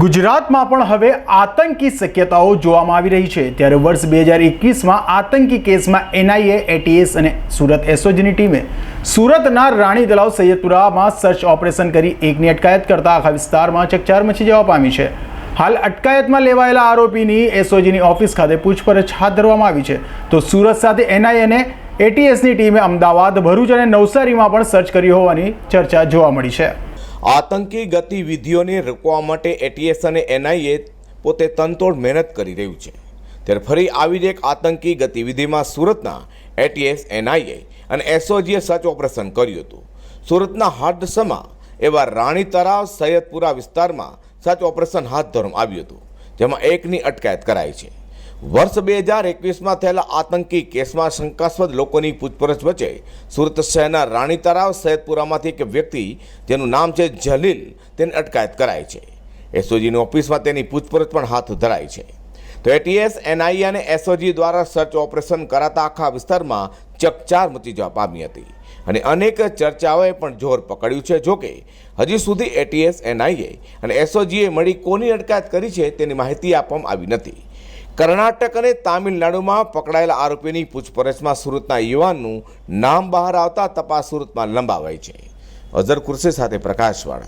ગુજરાતમાં પણ હવે આતંકી શક્યતાઓ જોવામાં આવી રહી છે. ત્યારે વર્ષ બે હજાર એકવીસમાં આતંકી કેસમાં એનઆઈએ, એટીએસ અને સુરત એસઓજીની ટીમે સુરતના રાણી તલાવ સૈયદપુરામાં સર્ચ ઓપરેશન કરી એકની અટકાયત કરતા આખા વિસ્તારમાં ચકચાર મચી જવા પામી છે. હાલ અટકાયતમાં લેવાયેલા આરોપીની એસઓજીની ઓફિસ ખાતે પૂછપરછ હાથ ધરવામાં આવી છે. તો સુરત સાથે એનઆઈએ અને એટીએસની ટીમે અમદાવાદ, ભરૂચ અને નવસારીમાં પણ સર્ચ કરી હોવાની ચર્ચા જોવા મળી છે. આતંકી ગતિવિધિઓને રોકવા માટે એટીએસ અને એનઆઈએ પોતે તનતોડ મહેનત કરી રહ્યું છે. ત્યારે ફરી આવી જ એક આતંકી ગતિવિધિમાં સુરતના એટીએસ એનઆઈએ અને એસઓજીએ સર્ચ ઓપરેશન કર્યું હતું. સુરતના હાડસમાં એવા રાણી તળાવ સૈયદપુરા વિસ્તારમાં સર્ચ ઓપરેશન હાથ ધરવામાં આવ્યું હતું, જેમાં એકની અટકાયત કરાઈ છે. વર્ષ બે હજાર એકવીસમાં થયેલા આતંકી કેસમાં શંકાસ્પદ લોકોની પૂછપરછ વચ્ચે સુરત શહેરના રાણી તળાવ સૈદપુરામાંથી એક વ્યક્તિ, જેનું નામ છે જલીલ, તેની અટકાયત કરાઈ છે. એસઓજીની ઓફિસમાં તેની પૂછપરછ પણ હાથ ધરાઈ છે. તો એટીએસ એનઆઈ અને એસઓજી દ્વારા સર્ચ ઓપરેશન કરાતા આખા વિસ્તારમાં ચકચાર મચી જવા પામી હતી. અને અનેક ચર્ચાઓએ પણ જોર પકડ્યું છે. જોકે, હજી સુધી એટીએસ એનઆઈએ અને એસઓજીએ મળી કોની અટકાયત કરી છે તેની માહિતી આપવામાં આવી નથી. કર્ણાટક અને તામિલનાડુમાં પકડાયેલા આરોપીની પૂછપરછમાં સુરતના યુવાનનું નામ બહાર આવતા તપાસ સુરતમાં લંબાવાઈ છે. અઝર કુર્સી સાથે પ્રકાશવાળા.